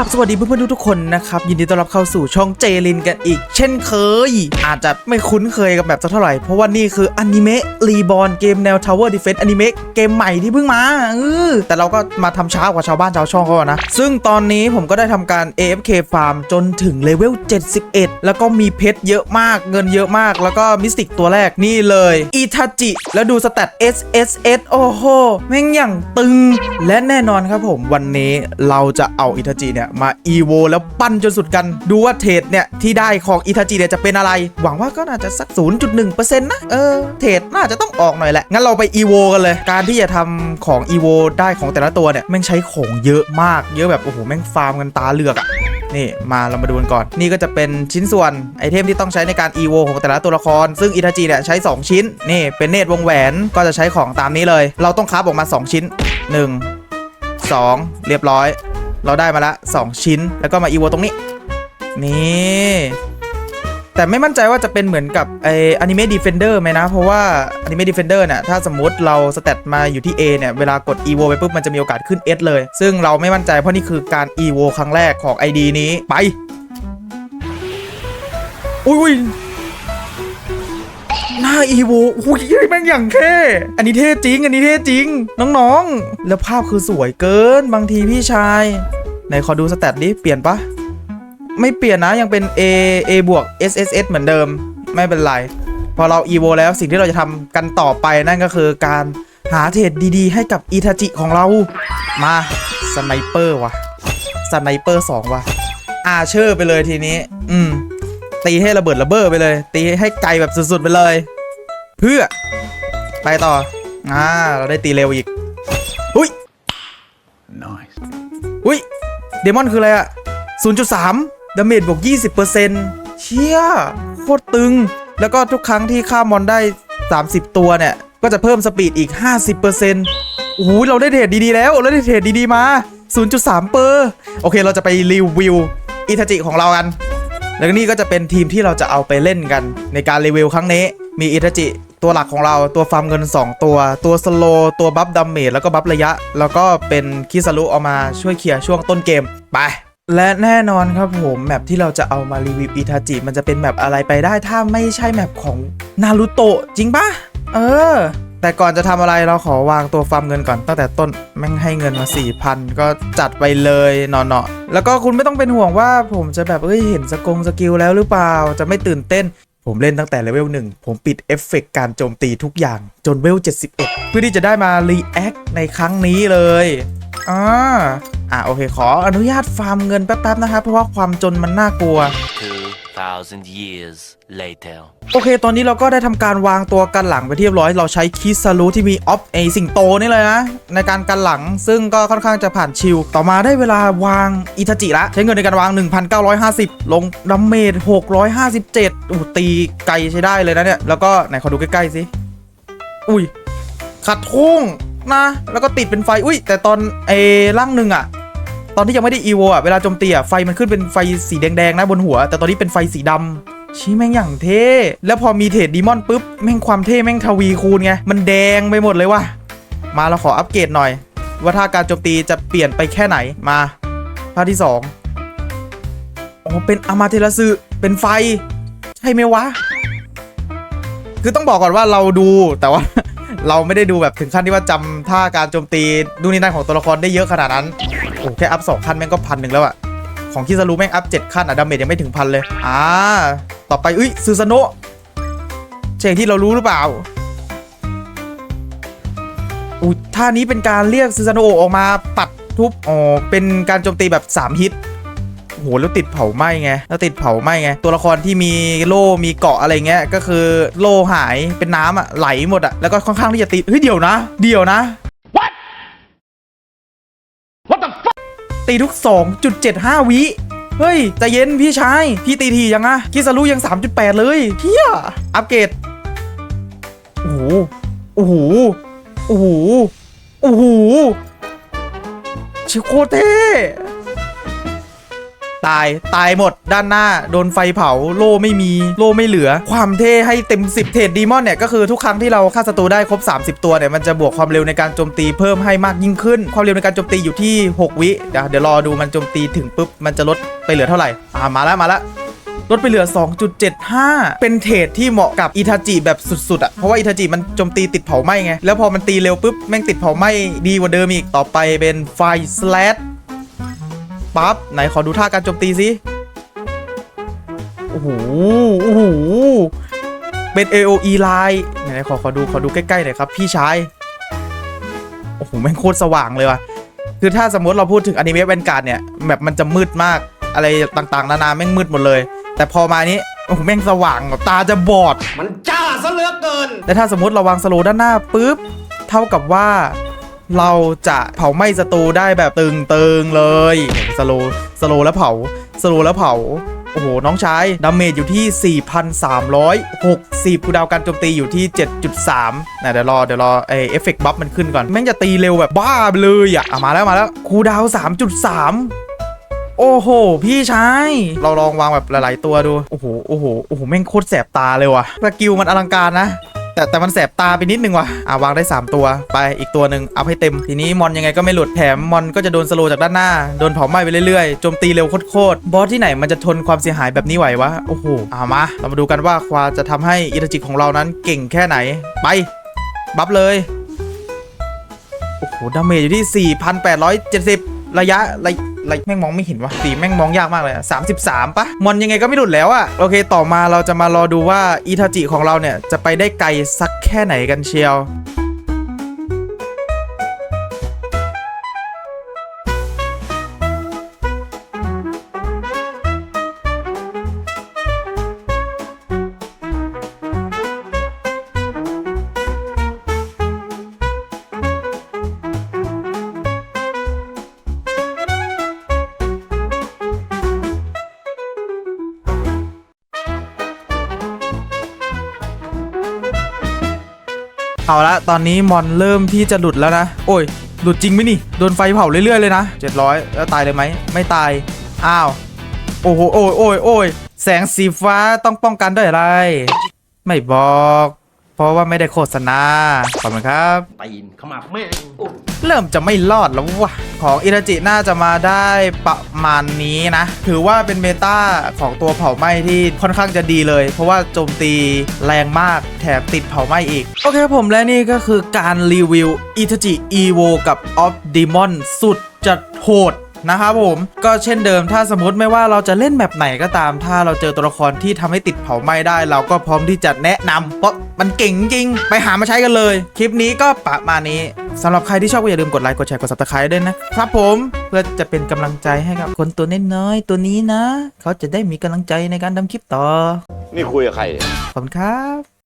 ราบสวัสดีเพื่อนๆทุกคนนะครับยินดีต้อนรับเข้าสู่ช่องเจลินกันอีก เช่นเคย อาจจะไม่คุ้นเคยกับแบบสักเท่าไหร่ เพราะว่านี่คืออนิเมะรีบอ n เกมแนว Tower Defense อนิเมะเกมใหม่ที่เพิ่งมาเออแต่เราก็มาทำช้ากว่าชาวบ้านชาวช่องเขาอะนะ ซึ่งตอนนี้ผมก็ได้ทำการ AFK Farm จนถึงเลเวล 71 แล้วก็มีเพชรเยอะมากเงินเยอะมาก แล้วก็มิสติกตัวแรกนี่เลยอิทาจิแล้วดูสแตท SSS โอ้โหแม่งอย่างตึง และแน่นอนครับผมวันนี้เราจะเอาอิทาจิเนี่ยมาอีโวแล้วปั้นจนสุดกัน ดูว่าเทรดเนี่ย ที่ได้ของอิทาจิเนี่ยจะเป็นอะไร หวังว่าก็น่าจะสัก 0.1%นะ เออ เทรดน่าจะต้องออกหน่อยแหละ งั้นเราไปอีโวกันเลย การที่จะทำของอีโวได้ของแต่ละตัวเนี่ย แม่งใช้ของเยอะมากเยอะแบบ โอ้โห แม่งฟาร์มกันตาเหลือกอะนี่มาเรามาดูกันก่อน นี่ก็จะเป็นชิ้นส่วนไอเทมที่ต้องใช้ในการ EVO ของแต่ละตัวละคร ซึ่งอิทาจิเนี่ยใช้ 2 ชิ้น นี่เป็นเนตรวงแหวนก็จะใช้ของตามนี้เลย เราต้องคราฟออกมา 2 ชิ้น 1 2 เรียบร้อย เราได้มาละ 2 ชิ้น แล้วก็มา EVO ตรงนี้ นี่แต่ไม่มั่นใจว่าจะเป็นเหมือนกับไออนิเมะดีเฟนเดอร์ไหมนะ เพราะว่าอนิเมะดีเฟนเดอร์เนี่ยถ้าสมมติเราสเตตมาอยู่ที่ A เนี่ยเวลากด EVO ไปปุ๊บมันจะมีโอกาสขึ้น S เลย ซึ่งเราไม่มั่นใจเพราะนี่คือการ EVO ครั้งแรกของ ID นี้ไป อุ้ยอุ้ยหน้า EVO อุ้ยแม่งอย่างเท่อันนี้เท่จริง อันนี้เท่จริง น้องๆ แล้วภาพคือสวยเกินบางทีพี่ชาย ไหนขอดูสเตตดิ เปลี่ยนปะไม่เปลี่ยนนะ ยังเป็น A A บวก S S S เหมือนเดิม ไม่เป็นไร พอเรา EVO แล้วสิ่งที่เราจะทำกันต่อไปนั่นก็คือการหาเทรดดีๆ ให้กับอิทาจิของเรา มาสไนเปอร์ว่ะสไนเปอร์สองว่ะ อาเชอร์ไปเลยทีนี้ อืม ตีให้ระเบิดระเบ้อไปเลย ตีให้ไกลแบบสุดๆไปเลย เพื่อ ไปต่อ อ่า เราได้ตีเร็วอีกหุ้ย Nice. อุ้ย เดมอนคืออะไรอะ0.3 ดาเมจบวก 20%เชี่ยโคตรตึง แล้วก็ทุกครั้งที่ฆ่ามอนได้ 30 ตัวเนี่ย ก็จะเพิ่มสปีดอีก 50%โอ้โหเราได้เทรดดีๆแล้ว เราได้เทรดดีๆมา 0.3 เปอร์ โอเค เราจะไปรีวิวอิทาจิของเรากัน แล้วนี่ก็จะเป็นทีมที่เราจะเอาไปเล่นกันในการรีวิวครั้งนี้ มีอิทาจิ ตัวหลักของเราตัวฟาร์มเงิน 2 ตัว ตัวสโลตัวบัฟดัมเมจแล้วก็บัฟระยะ แล้วก็เป็นคิสรุเอามาช่วยเคลียร์ช่วงต้นเกมไปและแน่นอนครับผมแมปที่เราจะเอามารีวิวอิทาจิมันจะเป็นแมปอะไรไปได้ถ้าไม่ใช่แมปของนารูโตะจริงปะเออ แต่ก่อนจะทำอะไรเราขอวางตัวฟาร์มเงินก่อนตั้งแต่ต้นแม่งให้เงินมา 4,000 ก็จัดไปเลยเนาะๆแล้วก็คุณไม่ต้องเป็นห่วงว่าผมจะแบบเอ้ยเห็นสกงสกิลแล้วหรือเปล่าจะไม่ตื่นเต้น ผมเล่นตั้งแต่เลเวลหนึ่งผมปิดเอฟเฟกต์การโจมตีทุกอย่างจนเวล 71 เพื่อที่จะได้มารีแอคในครั้งนี้เลยอ่าอ่าโอเค ขออนุญาตฟาร์มเงินแป๊บๆนะครับ เพราะว่าความจนมันน่ากลัว 2,000 years later. โอเค ตอนนี้เราก็ได้ทำการวางตัวกันหลังไปเรียบร้อย เราใช้คิสรูที่มีออฟเอสิงโตนี่เลยนะ ในการกันหลัง ซึ่งก็ค่อนข้างจะผ่านชิลต่อมาได้เวลาวางอิทาจิละ ใช้เงินในการวาง 1,950 ลงดัมเมจ657โอ้โหตีไกลใช้ได้เลยนะเนี่ย แล้วก็ไหนขอดูใกล้ๆสิ อุ้ยขัดทุ่งนะ แล้วก็ติดเป็นไฟ อุ้ยแต่ตอนเอร่างหนึ่งอะ ตอนที่ยังไม่ได้อีโวอะเวลาโจมตีอะไฟมันขึ้นเป็นไฟสีแดงๆนะบนหัว แต่ตอนนี้เป็นไฟสีดำชี้แม่งอย่างเท่ แล้วพอมีเทรดดีมอนปุ๊บ แม่งความเท่แม่งทวีคูณไง มันแดงไปหมดเลยว่ะ มาเราขออัปเกรดหน่อย ว่าถ้าการโจมตีจะเปลี่ยนไปแค่ไหนมา ภาคที่สองอ๋อเป็นอามาเทราซึเป็นไฟ ใช่ไหมวะ คือต้องบอกก่อนว่าเราดูแต่ว่า เราไม่ได้ดูแบบถึงขั้นที่ว่าจำท่าการโจมตีดูนนี่นั่นของตัวละครได้เยอะขนาดนั้น โอ้แค่อัพสองขั้นแม่งก็พันหนึ่งแล้วอะของคิซารุแม่งอัพเจ็ดขั้นอะดาเมจยังไม่ถึงพันเลย อ่า ต่อไปอุ้ยซูซาโนะเช่นที่เรารู้หรือเปล่าอุ้ยท่านี้เป็นการเรียกซูซาโนะออกมาปัดทุบอ๋อเป็นการโจมตีแบบ 3 ฮิตโอ้โหแล้วติดเผาไหม้ไงแล้วติดเผาไหม้ไงตัวละครที่มีโล่มีเกาะอะไรเงี้ยก็คือโล่หายเป็นน้ำอะไหลหมดอะแล้วก็ค่อนข้างที่จะติดเฮ้ยเดี๋ยวนะ เดี๋ยวนะ ตีทุก 2.75 วิ เฮ้ยใจเย็นพี่ชาย พี่ตีทียังอะคิสารุยัง 3.8 เลยเฮียอัปเกรดโอ้โหโอ้โหโอ้โหโอ้โหชิโคเท ตายตายหมดด้านหน้า โดนไฟเผาโล่ไม่มีโล่ไม่เหลือ ความเท่ให้เต็ม 10 เทรดดีมอนเนี่ย ก็คือทุกครั้งที่เราฆ่าศัตรูได้ครบ 30 ตัวเนี่ย มันจะบวกความเร็วในการโจมตีเพิ่มให้มากยิ่งขึ้น ความเร็วในการโจมตีอยู่ที่ 6 วิเดี๋ยวเดี๋ยวรอดูมันโจมตีถึงปุ๊บ มันจะลดไปเหลือเท่าไหร่อ่ามาแล้วมาแล้วลดไปเหลือ 2.75 เป็นเทรดที่เหมาะกับอิทาจิแบบสุดๆอะเพราะว่าอิทาจิมันโจมตีติดเผาไหม้ไง แล้วพอมันตีเร็วปุ๊บ แม่งติดเผาไหม้ดีกว่าเดิมอีก ต่อไปเป็นไฟสแลด ปั๊บไหนขอดูท่าการโจมตีสิโอ้โหโอ้โหเป็น AOE ไลน์ไหนๆขอขอดูขอดูใกล้ๆหน่อยครับ พี่ชายโอ้โหแม่งโคตรสว่างเลยว่ะคือถ้าสมมติเราพูดถึงอนิเมะแวนการ์ดเนี่ยแบบมันจะมืดมากอะไรต่างๆ นานาแม่งมืดหมดเลย แต่พอมานี้โอ้โหแม่งสว่างแบบตาจะบอด มันจ้าซะเหลือเกิน แต่ถ้าสมมติเราวางสโลว์ด้านหน้าปุ๊บ เท่ากับว่า เราจะเผาไหม้ศัตรูได้แบบตึงๆเลยสโลว์สโลว์แล้วเผาสโลว์แล้วเผาโอ้โห น้องชายดาเมจอยู่ที่ 4,360คูดาวการโจมตีอยู่ที่ 7.3นะเดี๋ยวรอ เดี๋ยวรอไอเอฟเฟกต์บัฟมันขึ้นก่อน แม่งจะตีเร็วแบบบ้าไปเลยอะอะมาแล้วมาแล้วคูดาว 3.3 โอ้โห พี่ชาย เราลองวางแบบหลาย ๆ ตัวดู โอ้โห โอ้โห โอ้โห แม่งโคตรแสบตาเลยว่ะสกิลมันอลังการนะ แต่แต่มันแสบตาไปนิดนึงว่ะอะวางได้ 3 ตัวไปอีกตัวหนึ่งเอัพให้เต็ม ทีนี้มอนยังไงก็ไม่หลุดแถมมอนก็จะโดนสโลจากด้านหน้า โดนเผาไหม้ไปเรื่อยๆโจมตีเร็วโคตรๆบอสที่ไหนมันจะทนความเสียหายแบบนี้ไหววะโอ้โหเอามา เรามาดูกันว่าควาจะทำให้อิตาจิของเรานั้นเก่งแค่ไหนไปบัฟเลยโอ้โหดาเมจอยู่ที่ 4,870 ระยะระ ยะรแม่งมองไม่เห็นวะสีแม่งมองยากมากเลยสามสิบสามปะมอนยังไงก็ไม่หลุดแล้วอะโอเค ต่อมาเราจะมารอดูว่าอิทาจิของเราเนี่ยจะไปได้ไกลสักแค่ไหนกันเชียว เอาละตอนนี้มอนเริ่มที่จะหลุดแล้วนะ โอ้ย หลุดจริงไหมนี่ โดนไฟเผาเรื่อยๆเลยนะ 700 แล้วตายเลยไหม ไม่ตาย อ้าว โอ้โห โอ้ยโอ้ยโอ้ยแสงสีฟ้าต้องป้องกันด้วยอะไร ไม่บอก เพราะว่าไม่ได้โฆษณา ขอบคุณครับ ตีนเข้ามาแม่งเริ่มจะไม่รอดแล้ววะของอิราจิน่าจะมาได้ประมาณนี้นะ ถือว่าเป็นเมตาของตัวเผาไหม้ที่ค่อนข้างจะดีเลย เพราะว่าโจมตีแรงมากแถมติดเผาไหม้อีก โอเคครับผมและนี่ก็คือการรีวิวอิทาจิอีโวกับออฟด m มอนสุดจะโหด นะครับผมก็เช่นเดิมถ้าสมมติไม่ว่าเราจะเล่นแบบไหนก็ตาม ถ้าเราเจอตัวละครที่ทำให้ติดเผาไหม้ได้ เราก็พร้อมที่จะแนะนำเพราะมันเก่งจริง ไปหามาใช้กันเลย คลิปนี้ก็ประมาณนี้สำหรับใครที่ชอบก็อย่าลืมกดไลค์กดแชร์กด subscribe ด้วยนะครับผมเพื่อจะเป็นกำลังใจให้กับคนตัวน้อยๆตัวนี้นะ เขาจะได้มีกำลังใจในการทำคลิปต่อ นี่คุยกับใครเนี่ยขอบคุณครับ